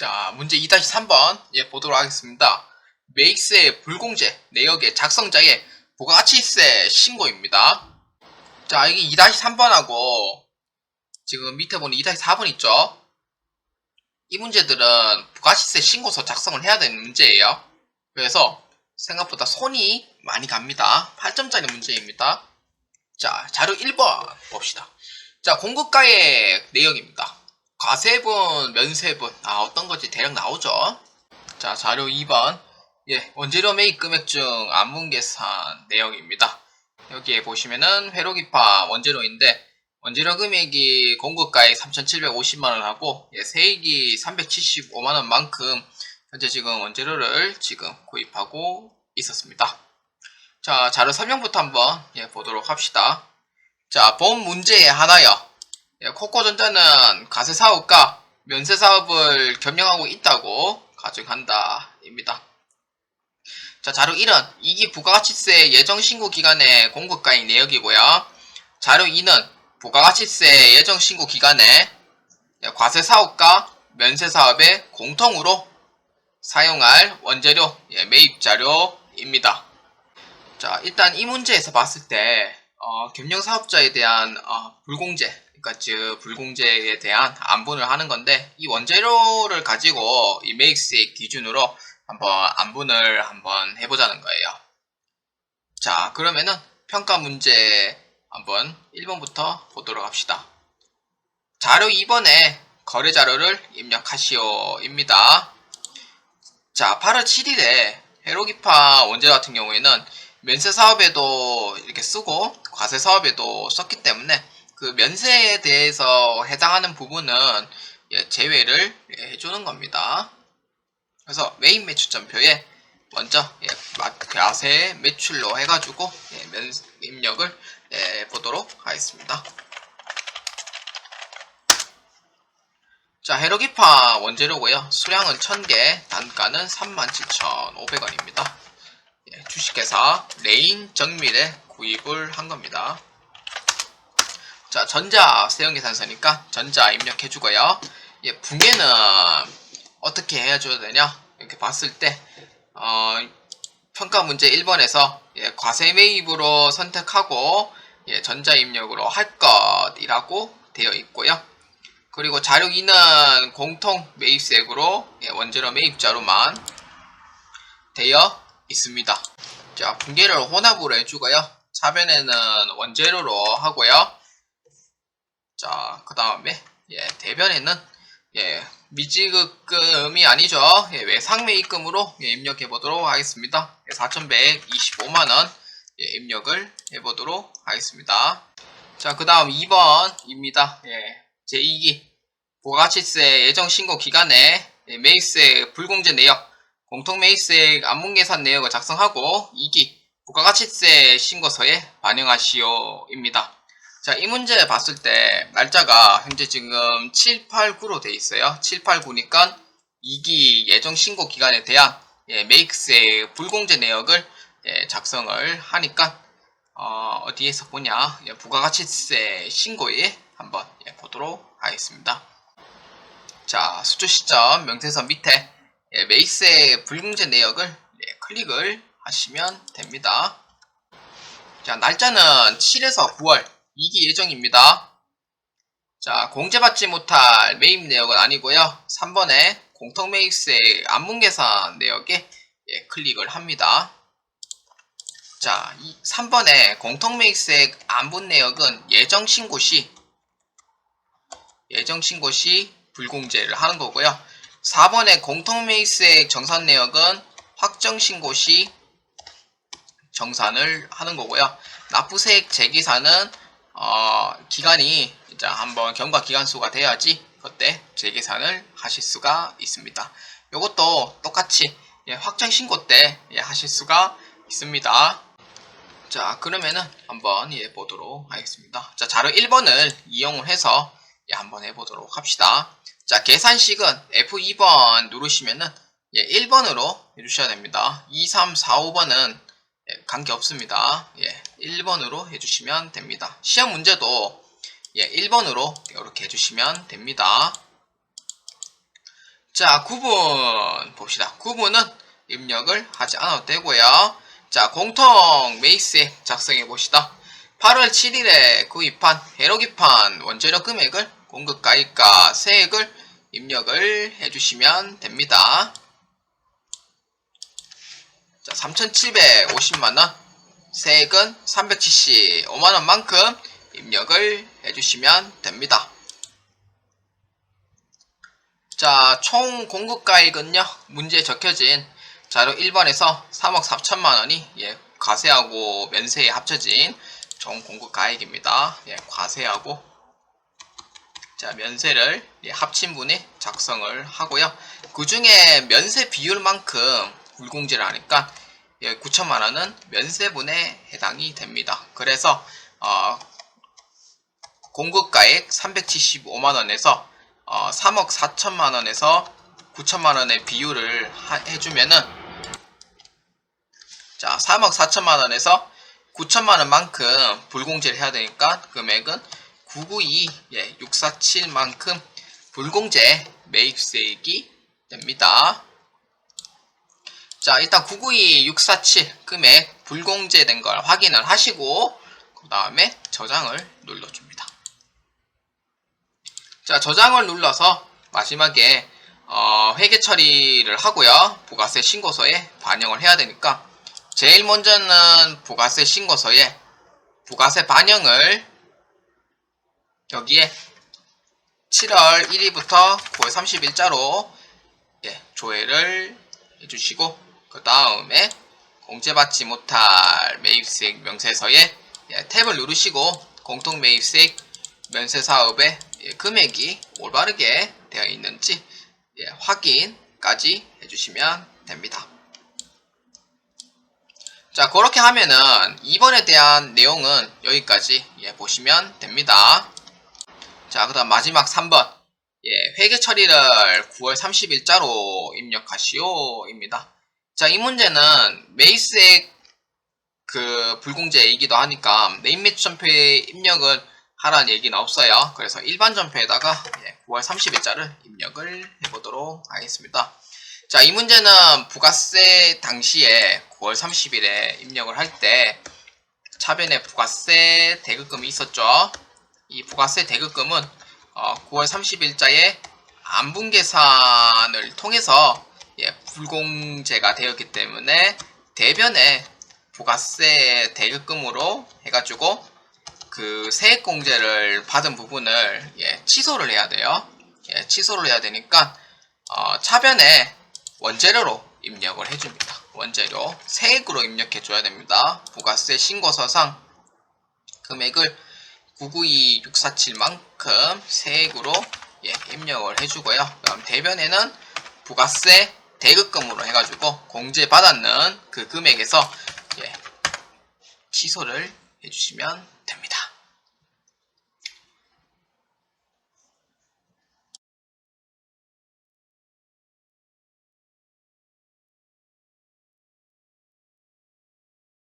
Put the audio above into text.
자, 문제 2-3번 예, 보도록 하겠습니다. 메이크스의 불공제 내역의 작성자의 부가가치세 신고입니다. 자, 이게 2-3번하고 지금 밑에 보는 2-4번 있죠? 이 문제들은 부가시세 신고서 작성을 해야 되는 문제예요. 그래서 생각보다 손이 많이 갑니다. 8점짜리 문제입니다. 자, 자료 1번 봅시다. 자, 공급가의 내역입니다. 과세분, 면세분, 아, 어떤 건지 대략 나오죠? 자, 자료 2번. 예, 원재료 매입 금액 중 안문 계산 내역입니다. 여기에 보시면은 회로기파 원재료인데, 원재료 금액이 공급가액 3,750만원 하고, 예, 세액이 375만원 만큼, 현재 지금 원재료를 지금 구입하고 있었습니다. 자, 자료 설명부터 한번, 예, 보도록 합시다. 자, 본 문제의 하나요. 예, 코코전자는 가세 사업과 면세 사업을 겸용하고 있다고 가정한다. 입니다. 자, 자료 1은 이기 부가가치세 예정 신고 기간의 공급가액 내역이고요. 자료 2는 부가가치세 예정 신고 기간에 예, 과세 사업과 면세 사업에 공통으로 사용할 원재료 예, 매입 자료입니다. 자, 일단 이 문제에서 봤을 때 어, 겸용 사업자에 대한 어, 불공제, 그러니까 즉 불공제에 대한 안분을 하는 건데 이 원재료를 가지고 이 메이크스의 기준으로 한번 안분을 한번 해보자는 거예요. 자, 그러면은 평가 문제 한번 1번부터 보도록 합시다. 자료 2번에 거래 자료를 입력하시오입니다. 자, 8월 7일에 헤로기파 원재료 같은 경우에는 면세 사업에도 이렇게 쓰고 과세 사업에도 썼기 때문에 그 면세에 대해서 해당하는 부분은 예, 제외를 예, 해주는 겁니다. 그래서 메인 매출점표에 먼저 예, 마- 과세 매출로 해가지고 예, 면 입력을 예, 보도록 하겠습니다. 자, 헤로기파 원재료고요. 수량은 1000개, 단가는 37,500원입니다. 예, 주식회사 레인 정밀에 구입을 한 겁니다. 자, 전자 세형계산서니까 전자 입력해 주고요. 예, 붕괴는 어떻게 해줘야 되냐? 이렇게 봤을 때, 어, 평가 문제 1번에서 예, 과세 매입으로 선택하고 예, 전자 입력으로 할 것이라고 되어 있고요. 그리고 자료 2는 공통 매입세액으로 예, 원재료 매입자로만 되어 있습니다. 자, 분계를 혼합으로 해주고요. 차변에는 원재료로 하고요. 자, 그 다음에, 예, 대변에는, 예, 미지급금이 아니죠. 예, 외상매입금으로 예, 입력해 보도록 하겠습니다. 4,125만원 예, 입력을 해 보도록 하겠습니다. 자, 그 다음 2번입니다. 예, 제2기 부가가치세 예정 신고 기간에 예, 매입세 불공제 내역 공통 매입세 안문 계산 내역을 작성하고 2기 부가가치세 신고서에 반영하시오입니다. 자, 이 문제 봤을 때 날짜가 현재 지금 7, 8, 9로 돼 있어요. 7, 8, 9니까 2기 예정 신고 기간에 대한 예, 매입세 불공제 내역을 예, 작성을 하니까 어, 어디에서 보냐 예, 부가가치세 신고에 한번 예, 보도록 하겠습니다. 자, 수주 시점 명세서 밑에 예, 메이스의 불공제 내역을 예, 클릭을 하시면 됩니다. 자, 날짜는 7에서 9월 2기 예정입니다. 자, 공제받지 못할 매입 내역은 아니고요. 3번에 공통 매입세 안문 계산 내역에 예, 클릭을 합니다. 자, 이 3번에 공통 매입세 안분 내역은 예정 신고 시 예정 신고 시 불공제를 하는 거고요. 4번의 공통매입세액 정산 내역은 확정 신고 시 정산을 하는 거고요. 납부세액 재계산은 어, 기간이 이제 한번 경과 기간수가 돼야지 그때 재계산을 하실 수가 있습니다. 이것도 똑같이 예, 확정 신고 때 예, 하실 수가 있습니다. 자 그러면은 한번 예, 보도록 하겠습니다. 자 자료 1번을 이용을 해서 예, 한번 해보도록 합시다. 자, 계산식은 F2번 누르시면은 예, 1번으로 해주셔야 됩니다. 2, 3, 4, 5번은 예, 관계 없습니다. 예, 1번으로 해주시면 됩니다. 시험 문제도 예, 1번으로 이렇게 해주시면 됩니다. 자, 구분 봅시다. 구분은 입력을 하지 않아도 되고요. 자, 공통 메이스에 작성해 봅시다. 8월 7일에 구입한 해로기판 원재료 금액을 공급가입과 세액을 입력을 해주시면 됩니다. 자, 3,750만원, 세액은 375만원만큼 입력을 해주시면 됩니다. 자, 총 공급가액은요, 문제에 적혀진 자료 1번에서 3억 4천만 원이 예, 과세하고 면세에 합쳐진 총 공급가액입니다. 예, 과세하고 자, 면세를 예, 합친 분이 작성을 하고요. 그 중에 면세 비율만큼 불공제를 하니까 예, 9천만 원은 면세분에 해당이 됩니다. 그래서 어, 공급가액 375만 원에서 어, 3억 4천만 원에서 9천만 원의 비율을 하- 해주면은 자 3억 4천만 원에서 9천만 원만큼 불공제를 해야 되니까 금액은 992 예, 647만큼 불공제 매입세액이 됩니다. 자 일단 992 647 금액 불공제된 걸 확인을 하시고 그 다음에 저장을 눌러줍니다. 자, 저장을 눌러서 마지막에 어, 회계 처리를 하고요. 부가세 신고서에 반영을 해야 되니까 제일 먼저는 부가세 신고서에 부가세 반영을 여기에 7월 1일부터 9월 30일자로 예, 조회를 해주시고 그 다음에 공제받지 못할 매입세액 명세서에 예, 탭을 누르시고 공통 매입세액 면세 사업의 예, 금액이 올바르게 되어 있는지 예, 확인까지 해주시면 됩니다. 자, 그렇게 하면은 2번에 대한 내용은 여기까지 예, 보시면 됩니다. 자, 그 다음 마지막 3번. 예, 회계 처리를 9월 30일자로 입력하시오입니다. 자, 이 문제는 메이스액 그 불공제이기도 하니까 네임 매치 점표에 입력을 하라는 얘기는 없어요. 그래서 일반 점표에다가 예, 9월 30일자를 입력을 해보도록 하겠습니다. 자, 이 문제는 부가세 당시에 9월 30일에 입력을 할 때 차변에 부가세 대급금이 있었죠. 이 부가세 대급금은 어, 9월 30일자에 안분 계산을 통해서 예, 불공제가 되었기 때문에 대변에 부가세 대급금으로 해가지고 그 세액공제를 받은 부분을 예, 취소를 해야 돼요. 예, 취소를 해야 되니까 어, 차변에 원재료로 입력을 해줍니다. 원재료 세액으로 입력해 줘야 됩니다. 부가세 신고서상 금액을 992647만큼 세액으로 예, 입력을 해주고요. 그다음 대변에는 부가세 대급금으로 해가지고 공제 받았는 그 금액에서 예, 취소를 해주시면.